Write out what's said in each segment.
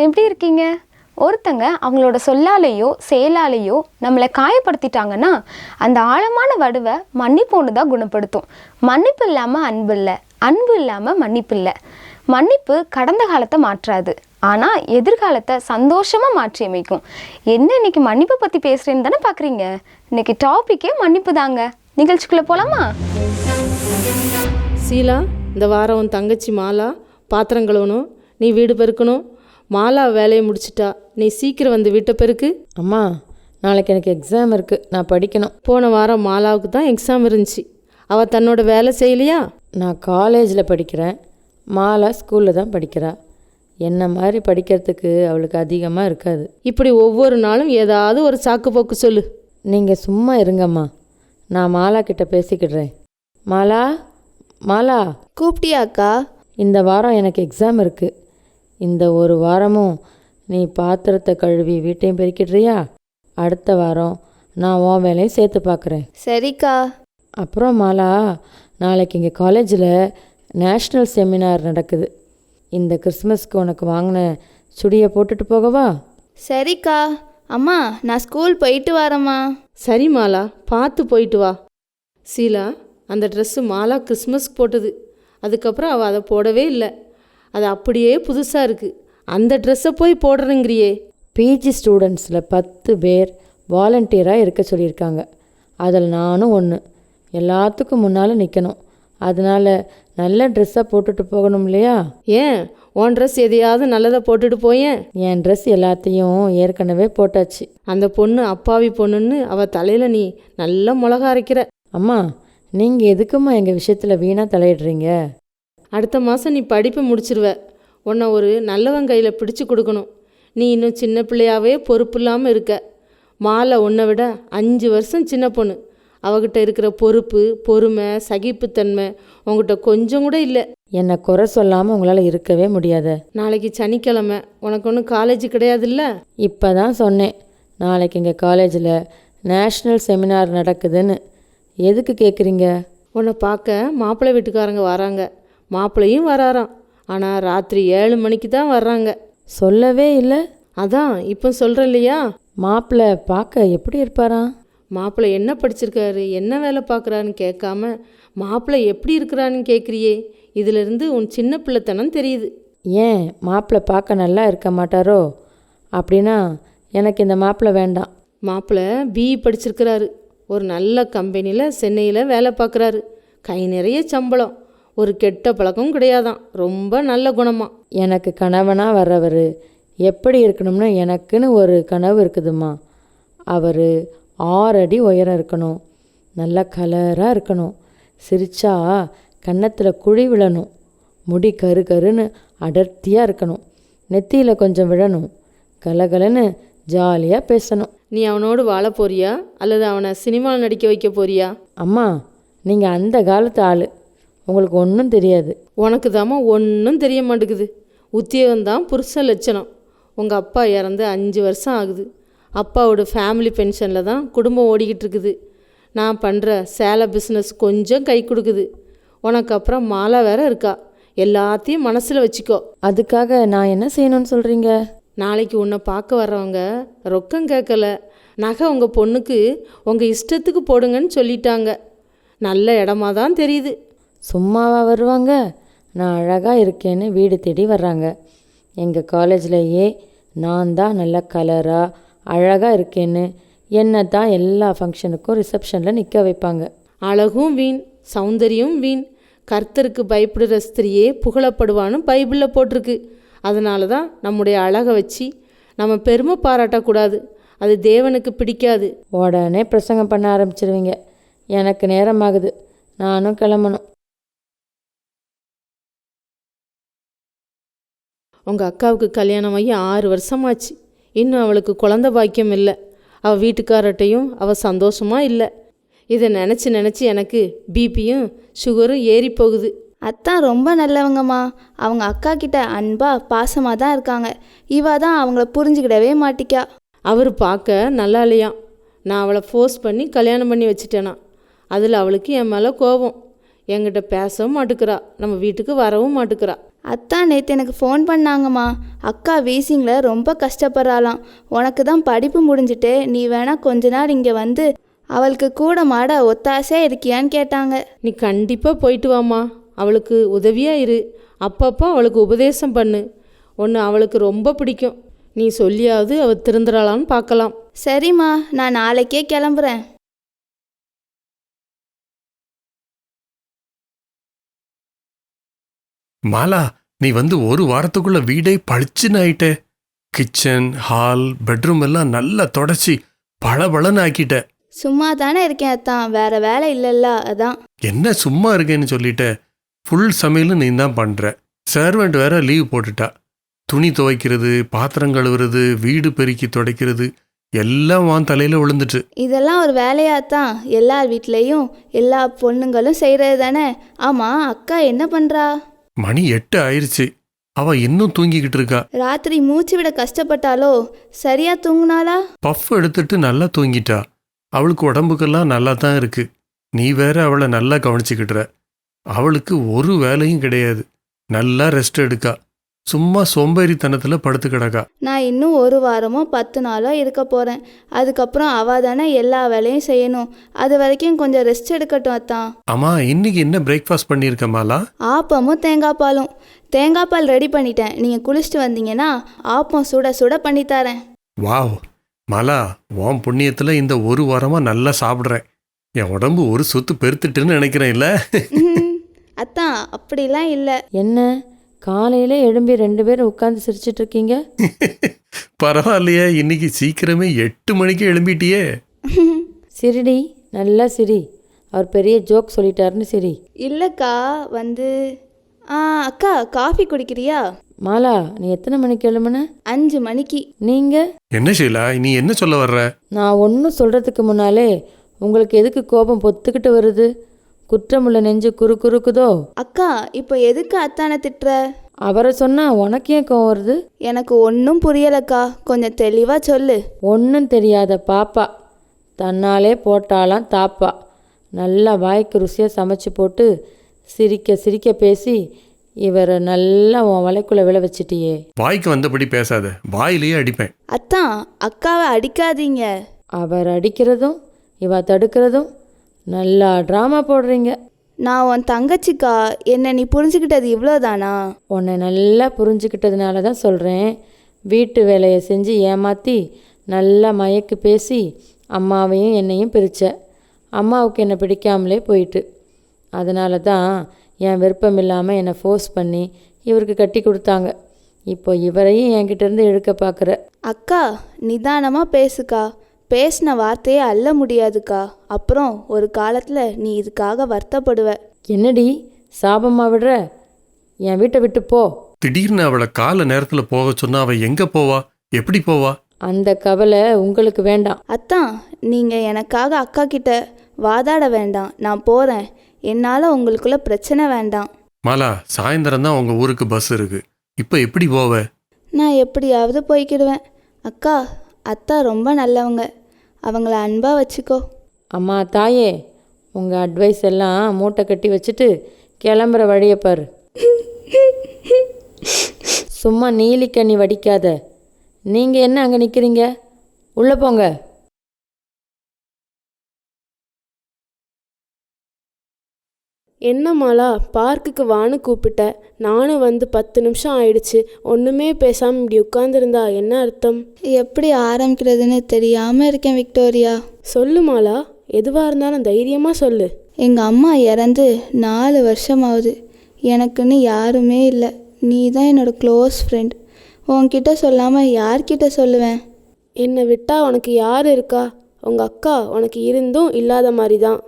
எப்படி இருக்கீங்க? ஒருத்தங்க அவங்களோட சொல்லாலேயோ செயலாலேயோ நம்மளை காயப்படுத்திட்டாங்கன்னா அந்த ஆழமான வடுவை மன்னிப்பு ஒன்று தான் குணப்படுத்தும். மன்னிப்பு இல்லாமல் அன்பு இல்லை. அன்பு இல்லாமல் மன்னிப்பு இல்லை. மன்னிப்பு கடந்த காலத்தை மாற்றாது. ஆனால் எதிர்காலத்தை சந்தோஷமாக மாற்றி அமைக்கும். என்ன இன்னைக்கு மன்னிப்பை பற்றி பேசுகிறேன்னு தானே பார்க்குறீங்க இன்னைக்கு டாப்பிக்கே மன்னிப்பு தாங்க. நிகழ்ச்சிக்குள்ளே போகலாமா சீலா இந்த வாரம் உன் தங்கச்சி மாலா பாத்திரம் கழுவணும் நீ வீடு பெருக்கணும் மாலா வேலையை முடிச்சிட்டா. நீ சீக்கிரம் வந்து வீட்டை பெருக்கு அம்மா நாளைக்கு எனக்கு எக்ஸாம் இருக்குது நான் படிக்கணும். போன வாரம் மாலாவுக்கு தான் எக்ஸாம் இருந்துச்சு. அவள் தன்னோட வேலை செய்யலையா? நான் காலேஜில் படிக்கிறேன். மாலா ஸ்கூலில் தான் படிக்கிறா. என்ன மாதிரி படிக்கிறதுக்கு அவளுக்கு அதிகமாக இருக்காது. இப்படி ஒவ்வொரு நாளும் ஏதாவது ஒரு சாக்கு போக்கு சொல்லு. நீங்கள் சும்மா இருங்கம்மா. நான் மாலா கிட்ட பேசிக்கிடுறேன். மாலா மாலா. கூப்பிட்டியாக்கா இந்த வாரம் எனக்கு எக்ஸாம் இருக்குது இந்த ஒரு வாரமும் நீ பாத்திரத்தை கழுவி வீட்டையும் பெருக்கிடுறியா? அடுத்த வாரம் நான் உன் வேலையும் சேர்த்து பார்க்குறேன். சரிக்கா. அப்புறம் மாலா நாளைக்கு இங்கே காலேஜில் நேஷ்னல் செமினார் நடக்குது. இந்த கிறிஸ்மஸ்க்கு உனக்கு வாங்கின சுடியை போட்டுட்டு போகவா? சரிக்கா. அம்மா நான் ஸ்கூல் போயிட்டு வரேம்மா. சரி மாலா பார்த்து போயிட்டு வா. சீலா அந்த ட்ரெஸ்ஸு மாலா கிறிஸ்மஸ்க்கு போட்டது. அதுக்கப்புறம் அவள் அதை போடவே இல்லை. அது அப்படியே புதுசாக இருக்குது அந்த ட்ரெஸ்ஸை போய் போடுறேங்கிறியே. பிஜி ஸ்டூடெண்ட்ஸில் பத்து பேர் வாலண்டியராக இருக்க சொல்லியிருக்காங்க. அதில் நானும் ஒன்று எல்லாத்துக்கும் முன்னால் நிற்கணும் அதனால் நல்ல ட்ரெஸ்ஸாக போட்டுட்டு போகணும் இல்லையா? ஏன்? உன் ட்ரெஸ் எதையாவது நல்லதை போட்டுட்டு போயேன். என் ட்ரெஸ் எல்லாத்தையும் ஏற்கனவே போட்டாச்சு. அந்த பொண்ணு அப்பாவி பொண்ணுன்னு அவள் தலையில் நீ நல்லா மிளகா அரைக்கிற. அம்மா நீங்கள் எதுக்கும்மா எங்கள் விஷயத்தில் வீணாக தலையிடுறீங்க? அடுத்த மாதம் நீ படிப்பை முடிச்சிருவ. உன்னை ஒரு நல்லவன் கையில் பிடிச்சு கொடுக்கணும். நீ இன்னும் சின்ன பிள்ளையாவே பொறுப்பு இல்லாமல் இருக்க. மாலை உன்னை விட அஞ்சு வருஷம் சின்ன பொண்ணு. அவகிட்ட இருக்கிற பொறுப்பு பொறுமை சகிப்புத்தன்மை உங்ககிட்ட கொஞ்சம் கூட இல்லை. என்னை குறை சொல்லாமல் உங்களால் இருக்கவே முடியாத. நாளைக்கு சனிக்கிழமை. உனக்கு ஒன்றும் காலேஜ் கிடையாதுல்ல இப்போ தான் சொன்னேன். நாளைக்கு எங்கள் காலேஜில் நேஷ்னல் செமினார் நடக்குதுன்னு. எதுக்கு கேட்குறீங்க உன்னை பார்க்க மாப்பிள்ளை வீட்டுக்காரங்க வராங்க. மாப்பிள்ளையும் வராராம். ஆனால் ராத்திரி ஏழு மணிக்கு தான் வர்றாங்க. சொல்லவே இல்லை. அதான் இப்போ சொல்கிறேன் இல்லையா? மாப்பிள்ளை பார்க்க எப்படி இருப்பாராம்? மாப்பிள்ளை என்ன படிச்சிருக்காரு என்ன வேலை பார்க்குறான்னு கேட்காம மாப்பிள்ளை எப்படி இருக்கிறான்னு கேட்குறியே இதிலிருந்து உன் சின்ன பிள்ளைத்தனம் தெரியுது. ஏன் மாப்பிள்ளை பார்க்க நல்லா இருக்க மாட்டாரோ? அப்படின்னா எனக்கு இந்த மாப்பிள்ளை வேண்டாம். மாப்பிள்ளை பிஇ படிச்சிருக்கிறாரு. ஒரு நல்ல கம்பெனியில் சென்னையில் வேலை பார்க்குறாரு கை நிறைய சம்பளம். ஒரு கெட்ட பழக்கம் கிடையாதாம் ரொம்ப நல்ல குணமா. எனக்கு கணவனாக வர்றவர் எப்படி இருக்கணும்னு எனக்குன்னு ஒரு கனவு இருக்குதும்மா. அவர் ஆறு அடி உயரம் இருக்கணும். நல்ல கலராக இருக்கணும். சிரிச்சா கன்னத்தில் குழி விழணும். முடி கரு கருன்னு அடர்த்தியாக இருக்கணும். நெத்தியில் கொஞ்சம் விழணும். கலகலன்னு ஜாலியாக பேசணும். நீ அவனோடு வாழ போறியா? அல்லது அவனை சினிமாவில் நடிக்க வைக்க போறியா? அம்மா நீங்கள் அந்த காலத்து ஆள். உங்களுக்கு ஒன்றும் தெரியாது. உனக்கு தாம்மா ஒன்றும் தெரிய மாட்டேங்குது. உத்தியோகம்தான் புருஷ லட்சணம். உங்கள் அப்பா இறந்து அஞ்சு வருஷம் ஆகுது. அப்பாவோட ஃபேமிலி பென்ஷனில் தான் குடும்பம் ஓடிக்கிட்டு இருக்குது. நான் பண்ணுற சேலை பிஸ்னஸ் கொஞ்சம் கை கொடுக்குது. உனக்கு அப்புறம் மாலா வேற இருக்கா? எல்லாத்தையும் மனசில் வச்சுக்கோ. அதுக்காக நான் என்ன செய்யணும்னு சொல்கிறீங்க நாளைக்கு உன்னை பார்க்க வர்றவங்க ரொக்கம் கேட்கல. நகை உங்கள் பொண்ணுக்கு உங்கள் இஷ்டத்துக்கு போடுங்கன்னு சொல்லிட்டாங்க. நல்ல இடமா தான் தெரியுது. சும்மாவா வருவாங்க? நான் அழகாக இருக்கேன்னு வீடு தேடி வர்றாங்க. எங்கள் காலேஜ்லேயே நான் தான் நல்ல கலராக அழகாக இருக்கேன்னு என்னை தான் எல்லா ஃபங்க்ஷனுக்கும் ரிசப்ஷனில் நிற்க வைப்பாங்க. அழகும் வீண் சௌந்தரியம் வீண். கர்த்தருக்கு பயப்படுற ஸ்திரியே புகழப்படுவான்னு பைபிளில் போட்டிருக்கு. அதனால தான் நம்முடைய அழகை வச்சு நம்ம பெருமை பாராட்டக்கூடாது. அது தேவனுக்கு பிடிக்காது. உடனே பிரசங்கம் பண்ண ஆரம்பிச்சிருவீங்க. எனக்கு நேரமாகுது. நானும் கிளம்பணும். உங்கள் அக்காவுக்கு கல்யாணம் ஆகி ஆறு வருஷமாச்சு. இன்னும் அவளுக்கு குழந்த பாக்கியம் இல்லை. அவள் வீட்டுக்காரட்டையும் அவள் சந்தோஷமாக இல்லை. இதை நினச்சி நினச்சி எனக்கு பிபியும் சுகரும் ஏறி போகுது. அத்தான் ரொம்ப நல்லவங்கம்மா. அவங்க அக்கா கிட்ட அன்பா பாசமாக தான் இருக்காங்க. இவ தான் அவங்கள புரிஞ்சுக்கிடவே மாட்டிக்கா. அவர் பார்க்க நல்லா இல்லையாம் நான் அவளை ஃபோர்ஸ் பண்ணி கல்யாணம் பண்ணி வச்சிட்டேனா? அதில் அவளுக்கு என் மேலே கோபம். என்கிட்ட பேசவும் மாட்டுக்கிறா. நம்ம வீட்டுக்கு வரவும் மாட்டுக்கிறா. அத்தான் நேற்று எனக்கு ஃபோன் பண்ணாங்கம்மா. அக்கா வீசிங்கில் ரொம்ப கஷ்டப்படுறாளாம். உனக்கு தான் படிப்பு முடிஞ்சிட்டு நீ வேணா கொஞ்ச நாள் இங்கே வந்து அவளுக்கு கூட மாட ஒத்தாசையாக இருக்கியான்னு கேட்டாங்க. நீ கண்டிப்பாக போயிட்டு வாம்மா. அவளுக்கு உதவியாக இரு. அப்பப்போ அவளுக்கு உபதேசம் பண்ணு. ஒன்று அவளுக்கு ரொம்ப பிடிக்கும். நீ சொல்லியாவது அவள் திருந்துறாளான்னு பார்க்கலாம். சரிம்மா நான் நாளைக்கே கிளம்புறேன். மாலா நீ வந்து ஒரு வாரத்துக்குள்ள வீடே பளிச்சுன்னு ஆயிட்ட. கிச்சன் ஹால் பெட்ரூம் எல்லாம் நல்லா தொடச்சி பளபளன்னு ஆக்கிட்ட. சும்மா தானே இருக்கேன் அத்தான் வேற வேலை இல்லைல்ல அதான். என்ன சும்மா இருக்கேன்னு சொல்லிட்ட. ஃபுல் சமையலும் நீ தான் பண்ற. சர்வெண்ட் வேற லீவ் போட்டுட்டா. துணி துவைக்கிறது பாத்திரம் கழுவுறது வீடு பெருக்கி துடைக்கிறது எல்லாம் வான் தலையில விழுந்துட்டு. இதெல்லாம் ஒரு வேலையாத்தான் எல்லார் வீட்லேயும் எல்லா பொண்ணுங்களும் செய்கிறது தானே ஆமாம் அக்கா என்ன பண்ணுறா மணி எட்டு ஆயிருச்சு. அவ இன்னும் தூங்கிக்கிட்டு இருக்கா. ராத்திரி மூச்சு விட கஷ்டப்பட்டாலோ? சரியா தூங்குனாளா? பஃப் எடுத்துட்டு நல்லா தூங்கிட்டா. அவளுக்கு உடம்புக்கெல்லாம் நல்லா தான் இருக்கு. நீ வேற அவளை நல்லா கவனிச்சுக்கிட்டுற. அவளுக்கு ஒரு வேலையும் கிடையாது. நல்லா ரெஸ்ட் எடுக்கா. சும்மா சோம்பேறித்தனத்துல படுத்து கிடக்கா நான் இன்னும் ஒரு வாரமோ பத்து நாளோ இருக்க போகிறேன் அதுக்கப்புறம் அவள் தானே எல்லா வேலையும் செய்யணும். அது வரைக்கும் கொஞ்சம் ரெஸ்ட் எடுக்கட்டும் அத்தான் அம்மா இன்னைக்கு என்ன பிரேக்ஃபாஸ்ட் பண்ணியிருக்க மாலா? ஆப்பமும் தேங்காய் பாலும். தேங்காய் பால் ரெடி பண்ணிட்டேன். நீங்கள் குளிச்சுட்டு வந்தீங்கன்னா ஆப்பம் சுட சுட பண்ணி தரேன். வாவ். மாலா உன் புண்ணியத்துல இந்த ஒரு வாரமா நல்லா சாப்பிட்றேன். என் உடம்பு ஒரு சொத்து பெருத்துட்டுன்னு நினைக்கிறேன் இல்ல. அத்தான் அப்படிலாம் இல்லை. என்ன? காலையில எழும்பி ரெண்டு பேரும் உட்காந்து சிரிச்சிட்டு இருக்கீங்க பரவாயில்லையே இன்னைக்கு சீக்கிரமே எட்டு மணிக்கு எழும்பிட்டியே. சிரிடி நல்லா சிரி. அவர் பெரிய ஜோக் சொல்லிட்டாருன்னு சிரி. இல்லைக்கா வந்து ஆ அக்கா காஃபி குடிக்கிறியா? மாலா நீ எத்தனை மணிக்கு எழும்புன? அஞ்சு மணிக்கு. நீங்க? என்ன ஷீலா நீ என்ன சொல்ல வர்ற? நான் ஒன்றும் சொல்கிறதுக்கு முன்னாலே உங்களுக்கு எதுக்கு கோபம் பொத்துக்கிட்டு வருது? குற்றமுள்ள நெஞ்சு குறு குறுக்குதோ? அக்கா இப்போ எதுக்கு அத்தானை திட்டுற? அவரை சொன்னால் உனக்கு ஏன் கோவம் வருது? எனக்கு ஒன்றும் புரியலக்கா. கொஞ்சம் தெளிவாக சொல்லு. ஒன்றும் தெரியாத பாப்பா. தன்னாலே போட்டாலாம் தாப்பா. நல்லா வாய்க்கு ருசியாக சமைச்சு போட்டு சிரிக்க சிரிக்க பேசி இவரை நல்லா உன் வலைக்குள்ளே விழ வச்சிட்டியே. வாய்க்கு வந்தபடி பேசாத. வாயிலேயே அடிப்பேன். அத்தான் அக்காவை அடிக்காதீங்க. அவர் அடிக்கிறதும் இவ தடுக்கிறதும் நல்லா ட்ராமா போடுறீங்க. நான் உன் தங்கச்சிக்கா என்ன நீ புரிஞ்சுக்கிட்டது இவ்வளோதானா உன்னை நல்லா புரிஞ்சுக்கிட்டதுனால தான் சொல்கிறேன் வீட்டு வேலையை செஞ்சு ஏமாற்றி நல்லா மயக்கு பேசி அம்மாவையும் என்னையும் பிரித்த அம்மாவுக்கு என்னை பிடிக்காமலே போயிட்டு. அதனால தான் என் விருப்பம் இல்லாமல் என்னை ஃபோர்ஸ் பண்ணி இவருக்கு கட்டி கொடுத்தாங்க. இப்போ இவரையும் என்கிட்ட இருந்து எடுக்க பார்க்குற அக்கா நிதானமாக பேசுக்கா. பேசின வார்த்தையே அள்ள முடியாதுக்கா. அப்புறம் ஒரு காலத்தில் நீ இதுக்காக வருத்தப்படுவ. என்னடி? சாபமாக விடுற? என் வீட்டை விட்டு போ. திடீர்னு அவளை கால நேரத்துல போக சொன்னா அவ எங்க போவா? எப்படி போவா? அந்த கவலை உங்களுக்கு வேண்டாம். அத்தான் நீங்கள் எனக்காக அக்கா கிட்ட வாதாட வேண்டாம். நான் போகிறேன் என்னால் உங்களுக்குள்ள பிரச்சனை வேண்டாம். மாலா சாயந்தரம் தான் உங்க ஊருக்கு பஸ் இருக்கு. இப்ப எப்படி போவ? நான் எப்படியாவது போய்க்கிடுவேன். அக்கா அத்தா ரொம்ப நல்லவங்க. அவங்கள அன்பாக வச்சுக்கோ. அம்மா தாயே உங்கள் அட்வைஸ் எல்லாம் மூட்டை கட்டி வச்சுட்டு கிளம்புற வழியை பாரு. சும்மா நீலிக்கண்ணி வடிக்காத. நீங்கள் என்ன அங்கே நிற்கிறீங்க உள்ளே போங்க. என்ன மாலா பார்க்குக்கு வான்னு கூப்பிட்ட. நானும் வந்து பத்து நிமிஷம் ஆயிடுச்சு. ஒன்றுமே பேசாமல் இப்படி உட்காந்துருந்தா என்ன அர்த்தம்? எப்படி ஆரம்பிக்கிறதுன்னு தெரியாமல் இருக்கேன் விக்டோரியா. சொல்லு மாலா எதுவாக இருந்தாலும் தைரியமாக சொல்லு. எங்கள் அம்மா இறந்து நாலு வருஷம் ஆகுது எனக்குன்னு யாருமே இல்லை. நீ தான் என்னோட க்ளோஸ் ஃப்ரெண்ட் உன்கிட்ட சொல்லாமல் யார்கிட்ட சொல்லுவேன்? என்னை விட்டா உனக்கு யார் இருக்கா? உங்கள் அக்கா உனக்கு இருந்தும் இல்லாத மாதிரி தான்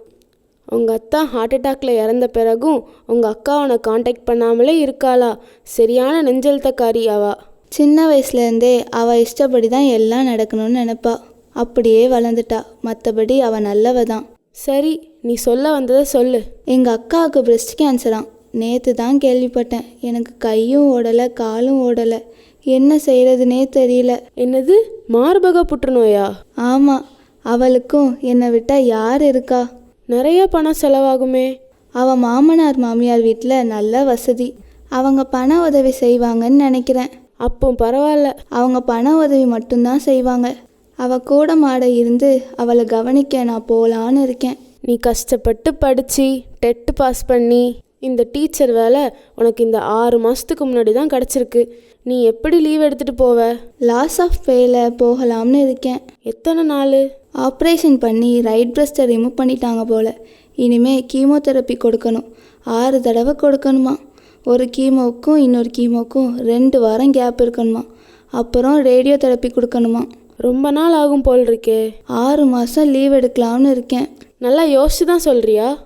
உங்கள் அத்தா ஹார்ட் அட்டாக்ல இறந்த பிறகும் உங்கள் அக்கா உன்னை காண்டாக்ட் பண்ணாமலே இருக்காளா? சரியான நெஞ்செழுத்தக்காரி அவா. சின்ன வயசுலேருந்தே அவள் இஷ்டப்படி தான் எல்லாம் நடக்கணும்னு நினப்பா. அப்படியே வளர்ந்துட்டா. மற்றபடி அவள் நல்லவ தான் சரி நீ சொல்ல வந்ததை சொல்லு. எங்கள் அக்காவுக்கு பிரஸ்ட் கேன்சராம் நேற்று தான் கேள்விப்பட்டேன். எனக்கு கையும் ஓடலை காலும் ஓடலை. என்ன செய்கிறதுனே தெரியல. என்னது? மார்பக புற்றுநோயா? ஆமாம் அவளுக்கும் என்னை விட்டால் யார் இருக்கா? நிறைய பணம் செலவாகுமே. அவள் மாமனார் மாமியார் வீட்டில் நல்ல வசதி. அவங்க பண உதவி செய்வாங்கன்னு நினைக்கிறேன். அப்போ பரவாயில்ல. அவங்க பண உதவி மட்டும்தான் செய்வாங்க. அவ கூட மாட இருந்து அவளை கவனிக்க நான் போகலான்னு இருக்கேன். நீ கஷ்டப்பட்டு படித்து டெட்டு பாஸ் பண்ணி இந்த டீச்சர் வேலை உனக்கு இந்த ஆறு மாதத்துக்கு முன்னாடி தான் கிடச்சிருக்கு. நீ எப்படி லீவ் எடுத்துகிட்டு போவ? லாஸ் ஆஃப் பேல போகலாம்னு இருக்கேன். எத்தனை நாள்? ஆப்ரேஷன் பண்ணி ரைட் பிரஸ்ட்டை ரிமூவ் பண்ணிட்டாங்க போல. இனிமே கீமோதெரப்பி கொடுக்கணும். ஆறு தடவை கொடுக்கணுமா? ஒரு கீமோவுக்கும் இன்னொரு கீமோவுக்கும் ரெண்டு வாரம் கேப் இருக்கணுமா? அப்புறம் ரேடியோ தெரப்பி கொடுக்கணுமா? ரொம்ப நாள் ஆகும் போல் இருக்கே ஆறு மாதம் லீவ் எடுக்கலாம்னு இருக்கேன். நல்லா யோசிச்சு தான் சொல்கிறியா